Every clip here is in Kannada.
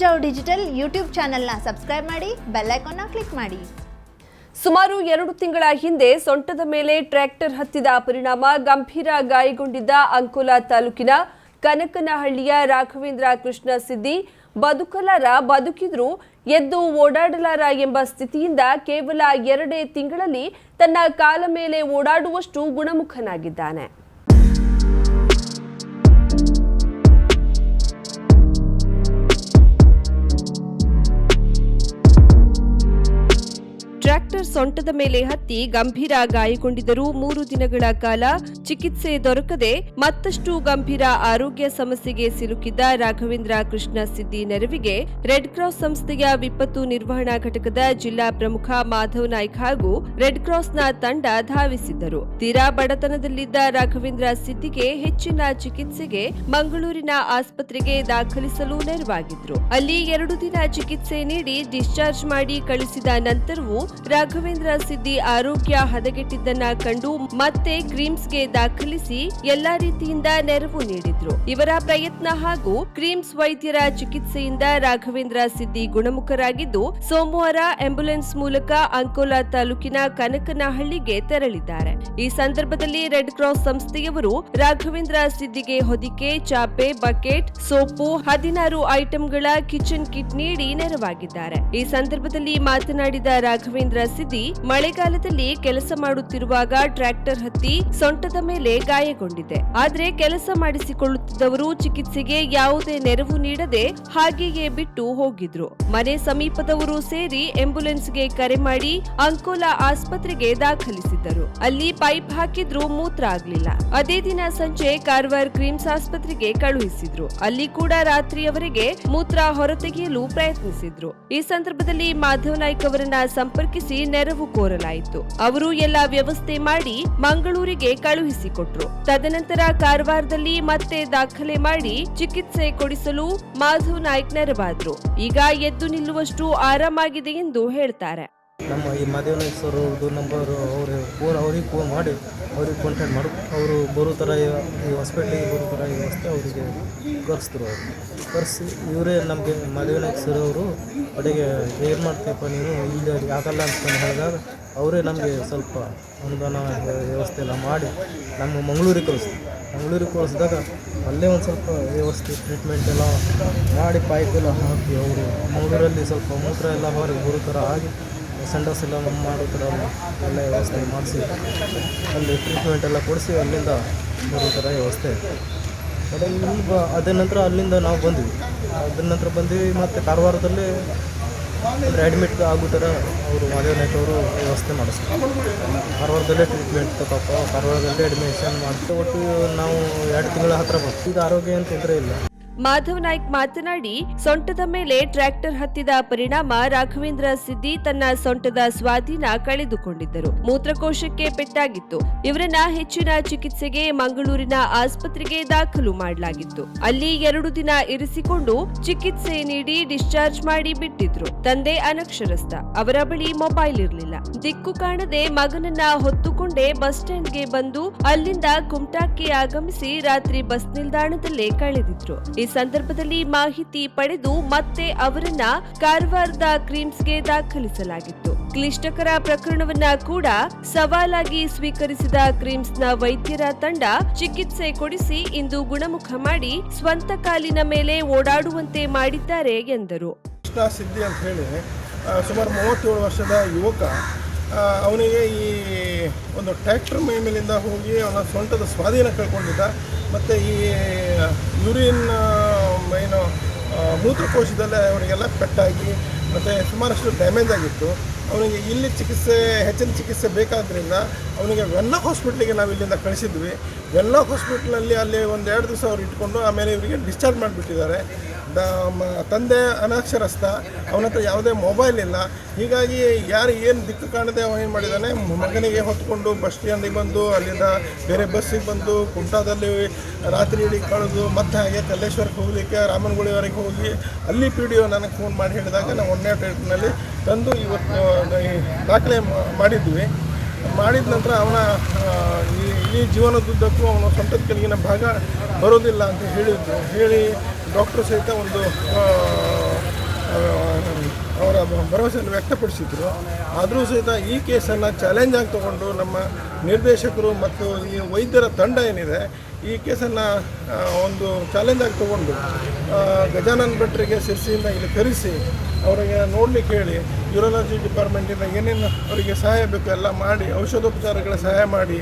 ಮುಂಜಾವು ಡಿಜಿಟಲ್ ಯೂಟ್ಯೂಬ್ ಚಾನೆಲ್ನ ಸಬ್ಸ್ಕ್ರೈಬ್ ಮಾಡಿ ಬೆಲ್ ಐಕಾನ್ನ ಕ್ಲಿಕ್ ಮಾಡಿ. ಸುಮಾರು ಎರಡು ತಿಂಗಳ ಹಿಂದೆ ಸೊಂಟದ ಮೇಲೆ ಟ್ರ್ಯಾಕ್ಟರ್ ಹತ್ತಿದ ಪರಿಣಾಮ ಗಂಭೀರ ಗಾಯಗೊಂಡಿದ್ದ ಅಂಕೋಲಾ ತಾಲೂಕಿನ ಕನಕನಹಳ್ಳಿಯ ರಾಘವೇಂದ್ರ ಕೃಷ್ಣ ಸಿದ್ದಿ ಬದುಕಲಾರ ಬದುಕಿದ್ರು ಎದ್ದು ಓಡಾಡಲಾರ ಎಂಬ ಸ್ಥಿತಿಯಿಂದ ಕೇವಲ ಎರಡೇ ತಿಂಗಳಲ್ಲಿ ತನ್ನ ಕಾಲ ಮೇಲೆ ಓಡಾಡುವಷ್ಟು ಗುಣಮುಖನಾಗಿದ್ದಾನೆ. ಟ್ರ್ಯಾಕ್ಟರ್ ಸೊಂಟದ ಮೇಲೆ ಹತ್ತಿ ಗಂಭೀರ ಗಾಯಗೊಂಡಿದ್ದರೂ ಮೂರು ದಿನಗಳ ಕಾಲ ಚಿಕಿತ್ಸೆ ದೊರಕದೆ ಮತ್ತಷ್ಟು ಗಂಭೀರ ಆರೋಗ್ಯ ಸಮಸ್ಯೆಗೆ ಸಿಲುಕಿದ್ದ ರಾಘವೇಂದ್ರ ಕೃಷ್ಣ ಸಿದ್ದಿ ನೆರವಿಗೆ ರೆಡ್ ಕ್ರಾಸ್ ಸಂಸ್ಥೆಯ ವಿಪತ್ತು ನಿರ್ವಹಣಾ ಘಟಕದ ಜಿಲ್ಲಾ ಪ್ರಮುಖ ಮಾಧವ್ ನಾಯ್ಕ ಹಾಗೂ ರೆಡ್ ಕ್ರಾಸ್ನ ತಂಡ ಧಾವಿಸಿದ್ದರು. ತೀರಾ ಬಡತನದಲ್ಲಿದ್ದ ರಾಘವೇಂದ್ರ ಸಿದ್ದಿಗೆ ಹೆಚ್ಚಿನ ಚಿಕಿತ್ಸೆಗೆ ಮಂಗಳೂರಿನ ಆಸ್ಪತ್ರೆಗೆ ದಾಖಲಿಸಲು ನೆರವಾಗಿದ್ರು. ಅಲ್ಲಿ ಎರಡು ದಿನ ಚಿಕಿತ್ಸೆ ನೀಡಿ ಡಿಸ್ಚಾರ್ಜ್ ಮಾಡಿ ಕಳಿಸಿದ ನಂತರವೂ ರಾಘವೇಂದ್ರ ಸಿದ್ದಿ ಆರೋಗ್ಯ ಹದಗೆಟ್ಟಿದ್ದನ್ನ ಕಂಡು ಮತ್ತೆ ಕ್ರೀಮ್ಸ್ಗೆ ದಾಖಲಿಸಿ ಎಲ್ಲಾ ರೀತಿಯಿಂದ ನೆರವು ನೀಡಿದ್ರು. ಇವರ ಪ್ರಯತ್ನ ಹಾಗೂ ಕ್ರೀಮ್ಸ್ ವೈದ್ಯರ ಚಿಕಿತ್ಸೆಯಿಂದ ರಾಘವೇಂದ್ರ ಸಿದ್ದಿ ಗುಣಮುಖರಾಗಿದ್ದು, ಸೋಮವಾರ ಆಂಬ್ಯುಲೆನ್ಸ್ ಮೂಲಕ ಅಂಕೋಲಾ ತಾಲೂಕಿನ ಕನಕನಹಳ್ಳಿಗೆ ತೆರಳಿದ್ದಾರೆ. ಈ ಸಂದರ್ಭದಲ್ಲಿ ರೆಡ್ ಕ್ರಾಸ್ ಸಂಸ್ಥೆಯವರು ರಾಘವೇಂದ್ರ ಸಿದ್ದಿಗೆ ಹೊದಿಕೆ, ಚಾಪೆ, ಬಕೆಟ್, ಸೋಪು, ಹದಿನಾರು ಐಟಂಗಳ ಕಿಚನ್ ಕಿಟ್ ನೀಡಿ ನೆರವಾಗಿದ್ದಾರೆ. ಈ ಸಂದರ್ಭದಲ್ಲಿ ಮಾತನಾಡಿದ ರಾಘವೇಂದ್ರ ಸಿದ್ದಿ ಮಳೆಗಾಲದಲ್ಲಿ ಕೆಲಸ ಮಾಡುತ್ತಿರುವಾಗ ಟ್ರ್ಯಾಕ್ಟರ್ ಹತ್ತಿ ಸೊಂಟದ ಮೇಲೆ ಗಾಯಗೊಂಡಿದೆ. ಆದರೆ ಕೆಲಸ ಮಾಡಿಸಿಕೊಳ್ಳುತ್ತಿದ್ದವರು ಚಿಕಿತ್ಸೆಗೆ ಯಾವುದೇ ನೆರವು ನೀಡದೆ ಹಾಗೆಯೇ ಬಿಟ್ಟು ಹೋಗಿದ್ರು. ಮನೆ ಸಮೀಪದವರು ಸೇರಿ ಆಂಬ್ಯುಲೆನ್ಸ್ಗೆ ಕರೆ ಮಾಡಿ ಅಂಕೋಲಾ ಆಸ್ಪತ್ರೆಗೆ ದಾಖಲಿಸಿದ್ದರು. ಅಲ್ಲಿ ಪೈಪ್ ಹಾಕಿದ್ರು ಮೂತ್ರ ಆಗ್ಲಿಲ್ಲ. ಅದೇ ದಿನ ಸಂಜೆ ಕಾರವಾರ ಕ್ರೀಮ್ಸ್ ಆಸ್ಪತ್ರೆಗೆ ಕಳುಹಿಸಿದ್ರು. ಅಲ್ಲಿ ಕೂಡ ರಾತ್ರಿಯವರೆಗೆ ಮೂತ್ರ ಹೊರತೆಗೆಯಲು ಪ್ರಯತ್ನಿಸಿದ್ರು. ಈ ಸಂದರ್ಭದಲ್ಲಿ ಮಾಧವ್ ನಾಯ್ಕ್ ಅವರನ್ನ ಸಂಪರ್ಕಿಸಿ ನೆರವು ಕೋರಲಾಯಿತು. ಅವರು ಎಲ್ಲ ವ್ಯವಸ್ಥೆ ಮಾಡಿ ಮಂಗಳೂರಿಗೆ ಕಳುಹಿಸಿಕೊಟ್ರು. ತದನಂತರ ಕಾರವಾರದಲ್ಲಿ ಮತ್ತೆ ದಾಖಲೆ ಮಾಡಿ ಚಿಕಿತ್ಸೆ ಕೊಡಿಸಲು ಮಾಧವ್ ನಾಯ್ಕ್ ನೆರವಾದ್ರು. ಈಗ ಎದ್ದು ನಿಲ್ಲುವಷ್ಟು ಆರಾಮಾಗಿದೆ ಎಂದು ಹೇಳ್ತಾರೆ. ನಮ್ಮ ಈ ಮಾದೇವನ ಸರ್ ಅವ್ರದ್ದು ನಂಬರು ಫೋನ್ ಅವ್ರಿಗೆ ಫೋನ್ ಮಾಡಿ ಅವ್ರಿಗೆ ಕಾಂಟ್ಯಾಕ್ಟ್ ಮಾಡಿ. ಅವರು ಬರೋ ಥರ ಈ ಹಾಸ್ಪಿಟ್ಲಿಗೆ ಬರೋ ಥರ ವ್ಯವಸ್ಥೆ ಅವರಿಗೆ ಕರೆಸಿದ್ರು ಅವರು. ಕರೆಸಿ, ಇವರೇ ನಮಗೆ ಮದುವೆನಾಗ ಸರ್ ಅಡಿಗೆ ಏನು ಮಾಡ್ತೀಯಪ್ಪ ನೀನು? ಇಲ್ಲಿ ಆಗಲ್ಲ ಅಂತ ಹೇಳಿದಾಗ ಅವರೇ ನಮಗೆ ಸ್ವಲ್ಪ ಅನುದಾನ ವ್ಯವಸ್ಥೆ ಎಲ್ಲ ಮಾಡಿ ನಮ್ಮ ಮಂಗಳೂರಿಗೆ ಕಳಿಸ್ತೀವಿ ಮಂಗಳೂರಿಗೆ ಕಳಿಸಿದಾಗ ಅಲ್ಲೇ ಒಂದು ಸ್ವಲ್ಪ ವ್ಯವಸ್ಥೆ ಟ್ರೀಟ್ಮೆಂಟ್ ಎಲ್ಲ ಮಾಡಿ ಪೈಪ್ ಎಲ್ಲ ಹಾಕಿ ಅವರು ಮಂಗಳೂರಲ್ಲಿ ಸ್ವಲ್ಪ ಮೂತ್ರ ಎಲ್ಲ ಹೊರಗೆ ಬರೋ ಥರ ಆಗಿ ಸಂಡಸ್ ಎಲ್ಲ ಮಾಡೋ ಥರ ಎಲ್ಲ ವ್ಯವಸ್ಥೆ ಮಾಡಿಸಿ, ಅಲ್ಲಿ ಟ್ರೀಟ್ಮೆಂಟ್ ಎಲ್ಲ ಕೊಡಿಸಿ, ಅಲ್ಲಿಂದ ಬರೋ ಥರ ವ್ಯವಸ್ಥೆ. ಅದೇ ಈಗ ಅದ ನಂತರ ಅಲ್ಲಿಂದ ನಾವು ಬಂದ್ವಿ. ಅದರ ನಂತರ ಬಂದ್ವಿ, ಮತ್ತು ಕಾರವಾರದಲ್ಲಿ ಅಂದರೆ ಅಡ್ಮಿಟ್ ಆಗೋ ಥರ ಅವರು ಮಾದೇವ್ ನಾಯ್ಕ ಅವರು ವ್ಯವಸ್ಥೆ ಮಾಡಿಸ್ತಾರೆ. ಕಾರವಾರದಲ್ಲೇ ಟ್ರೀಟ್ಮೆಂಟ್ ತಗೋಪ ಕಾರವಾರದಲ್ಲೇ ಅಡ್ಮಿಷನ್ ಮಾಡ್ತಾ ಒಟ್ಟು ನಾವು ಎರಡು ತಿಂಗಳ ಹತ್ತಿರ ಬರ್ತೀವಿ. ಈಗ ಆರೋಗ್ಯ ಏನು ತೊಂದರೆ ಇಲ್ಲ. ಮಾಧವ್ ನಾಯ್ಕ್ ಮಾತನಾಡಿ, ಸೊಂಟದ ಮೇಲೆ ಟ್ರ್ಯಾಕ್ಟರ್ ಹತ್ತಿದ ಪರಿಣಾಮ ರಾಘವೇಂದ್ರ ಸಿದ್ದಿ ತನ್ನ ಸೊಂಟದ ಸ್ವಾಧೀನ ಕಳೆದುಕೊಂಡಿದ್ದರು. ಮೂತ್ರಕೋಶಕ್ಕೆ ಪೆಟ್ಟಾಗಿತ್ತು. ಇವರನ್ನ ಹೆಚ್ಚಿನ ಚಿಕಿತ್ಸೆಗೆ ಮಂಗಳೂರಿನ ಆಸ್ಪತ್ರೆಗೆ ದಾಖಲು ಮಾಡಲಾಗಿತ್ತು. ಅಲ್ಲಿ ಎರಡು ದಿನ ಇರಿಸಿಕೊಂಡು ಚಿಕಿತ್ಸೆ ನೀಡಿ ಡಿಸ್ಚಾರ್ಜ್ ಮಾಡಿ ಬಿಟ್ಟಿದ್ರು. ತಂದೆ ಅನಕ್ಷರಸ್ಥ. ಅವರ ಬಳಿ ಮೊಬೈಲ್ ಇರಲಿಲ್ಲ. ದಿಕ್ಕು ಕಾಣದೆ ಮಗನನ್ನ ಹೊತ್ತುಕೊಂಡೇ ಬಸ್ ಸ್ಟ್ಯಾಂಡ್ಗೆ ಬಂದು ಅಲ್ಲಿಂದ ಕುಮಟಾಕ್ಕೆ ಆಗಮಿಸಿ ರಾತ್ರಿ ಬಸ್ ನಿಲ್ದಾಣದಲ್ಲೇ ಕಳೆದಿದ್ರು. ಸಂದರ್ಭದಲ್ಲಿ ಮಾಹಿತಿ ಪಡೆದು ಮತ್ತೆ ಅವರನ್ನ ಕಾರವಾರದ ಕ್ರೀಮ್ಸ್ಗೆ ದಾಖಲಿಸಲಾಗಿತ್ತು. ಕ್ಲಿಷ್ಟಕರ ಪ್ರಕರಣವನ್ನ ಕೂಡ ಸವಾಲಾಗಿ ಸ್ವೀಕರಿಸಿದ ಕ್ರೀಮ್ಸ್ನ ವೈದ್ಯರ ತಂಡ ಚಿಕಿತ್ಸೆ ಕೊಡಿಸಿ ಇಂದು ಗುಣಮುಖ ಮಾಡಿ ಸ್ವಂತ ಕಾಲಿನ ಮೇಲೆ ಓಡಾಡುವಂತೆ ಮಾಡಿದ್ದಾರೆ ಎಂದರು. ಅಂತ ಹೇಳಿ ಸುಮಾರು ಮೂವತ್ತೇಳು ವರ್ಷದ ಯುವಕ ಅವನಿಗೆ ಈ ಒಂದು ಟ್ರ್ಯಾಕ್ಟರ್ ಮೈ ಮೇಲಿಂದ ಹೋಗಿ ಅವನ ಸ್ವಂತದ ಸ್ವಾಧೀನ ಕಳ್ಕೊಂಡಿದ್ದ. ಮತ್ತು ಈ ಯೂರಿನ್ ಏನು ಮೂತ್ರಕೋಶದಲ್ಲೇ ಅವನಿಗೆಲ್ಲ ಪೆಟ್ಟಾಗಿ, ಮತ್ತು ಸುಮಾರಷ್ಟು ಡ್ಯಾಮೇಜ್ ಆಗಿತ್ತು. ಅವನಿಗೆ ಇಲ್ಲಿ ಚಿಕಿತ್ಸೆ, ಹೆಚ್ಚಿನ ಚಿಕಿತ್ಸೆ ಬೇಕಾದ್ದರಿಂದ ಅವನಿಗೆ ವೆನ್ನಾಕ್ ಹಾಸ್ಪಿಟ್ಲಿಗೆ ನಾವು ಇಲ್ಲಿಂದ ಕಳಿಸಿದ್ವಿ. ವೆನ್ನಾಕ್ ಹಾಸ್ಪಿಟ್ಲಲ್ಲಿ ಅಲ್ಲಿ ಒಂದು ಎರಡು ದಿವಸ ಅವ್ರು ಇಟ್ಕೊಂಡು ಆಮೇಲೆ ಇವರಿಗೆ ಡಿಸ್ಚಾರ್ಜ್ ಮಾಡಿಬಿಟ್ಟಿದ್ದಾರೆ. ತಂದೆ ಅನಕ್ಷರಸ್ಥ, ಅವನ ಹತ್ರ ಯಾವುದೇ ಮೊಬೈಲ್ ಇಲ್ಲ. ಹೀಗಾಗಿ ಯಾರು ಏನು ದಿಕ್ಕು ಕಾಣದೆ ಅವ ಏನು ಮಾಡಿದ್ದಾನೆ ಮಗನಿಗೆ ಹೊತ್ಕೊಂಡು ಬಸ್ ಸ್ಟ್ಯಾಂಡಿಗೆ ಬಂದು, ಅಲ್ಲಿಂದ ಬೇರೆ ಬಸ್ಸಿಗೆ ಬಂದು, ಕುಂಟಾದಲ್ಲಿ ರಾತ್ರಿ ಇಡೀ ಕಳೆದು, ಮತ್ತೆ ಹಾಗೆ ಕಲ್ಲೇಶ್ವರಕ್ಕೆ ಹೋಗಲಿಕ್ಕೆ, ರಾಮನಗುಳಿವರೆಗೆ ಹೋಗಿ, ಅಲ್ಲಿ ಪಿ ಡಿ ಒ ನನಗೆ ಫೋನ್ ಮಾಡಿ ಹೇಳಿದಾಗ ನಾವು ಒಂದನೇ ಡೇಟ್ನಲ್ಲಿ ತಂದು ಇವತ್ತು ದಾಖಲೆ ಮಾಡಿದ್ವಿ. ಮಾಡಿದ ನಂತರ ಅವನ ಈ ಈ ಜೀವನದುದ್ದಕ್ಕೂ ಅವನ ಸ್ವಂತದ ಕೆಳಗಿನ ಭಾಗ ಬರೋದಿಲ್ಲ ಅಂತ ಹೇಳಿದ್ದು ಹೇಳಿ ಡಾಕ್ಟ್ರು ಸಹಿತ ಒಂದು ಅವರ ಭರವಸೆಯನ್ನು ವ್ಯಕ್ತಪಡಿಸಿದ್ರು. ಆದರೂ ಸಹಿತ ಈ ಕೇಸನ್ನು ಚಾಲೆಂಜ್ ಆಗಿ ತಗೊಂಡು ನಮ್ಮ ನಿರ್ದೇಶಕರು ಮತ್ತು ಈ ವೈದ್ಯರ ತಂಡ ಏನಿದೆ ಈ ಕೇಸನ್ನು ಒಂದು ಚಾಲೆಂಜ್ ಆಗಿ ತಗೊಂಡು ಗಜಾನನ್ ಭಟ್ರಿಗೆ ಶಿರ್ಸಿಯಿಂದ ಇಲ್ಲಿ ಕರೆಸಿ, ಅವರಿಗೆ ನೋಡಲಿಕ್ಕೆ ಹೇಳಿ ಯೂರಾಲಜಿ ಡಿಪಾರ್ಟ್ಮೆಂಟಿಂದ ಏನೇನು ಅವರಿಗೆ ಸಹಾಯ ಬೇಕು ಎಲ್ಲ ಮಾಡಿ, ಔಷಧೋಪಚಾರಗಳ ಸಹಾಯ ಮಾಡಿ,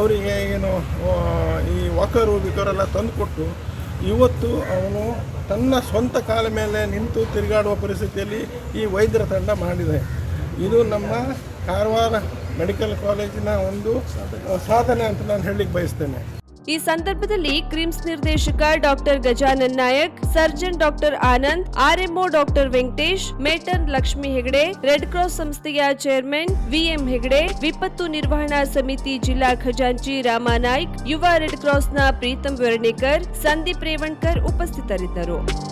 ಅವರಿಗೆ ಏನು ಈ ವಾಕರು ಬಿಕರೆಲ್ಲ ತಂದುಕೊಟ್ಟು, ಇವತ್ತು ಅವನು ತನ್ನ ಸ್ವಂತ ಕಾಲ ಮೇಲೆ ನಿಂತು ತಿರುಗಾಡುವ ಪರಿಸ್ಥಿತಿಯಲ್ಲಿ ಈ ವೈದ್ಯರ ತಂಡ ಮಾಡಿದೆ. ಇದು ನಮ್ಮ ಕಾರವಾರ ಮೆಡಿಕಲ್ ಕಾಲೇಜಿನ ಒಂದು ಸಾಧನೆ ಅಂತ ನಾನು ಹೇಳಲಿಕ್ಕೆ ಬಯಸ್ತೇನೆ. ಈ ಸಂದರ್ಭದಲ್ಲಿ ಕ್ರಿಮ್ಸ್ ನಿರ್ದೇಶಕ doctor Gajanan Nayak, surgeon doctor Anand, RMO doctor Venkatesh, matron Lakshmi Hegde, Red Cross ಸಂಸ್ಥೆಯ ಚೇರ್ಮನ್ ವಿಎಂ ಹೆಗಡೆ, ವಿಪತ್ತು ನಿರ್ವಹಣಾ ಸಮಿತಿ ಜಿಲ್ಲಾ ಖಜಾಂಚಿ ರಾಮಾನಾಯ್ಕ್ ಯುವ ರೆಡ್ ಕ್ರಾಸ್ನ ಪ್ರೀತಂ ವರ್ಣೇಕರ್, ಸಂದೀಪ್ ರೇವಣ್ಕರ್ ಉಪಸ್ಥಿತರಿದ್ದರು.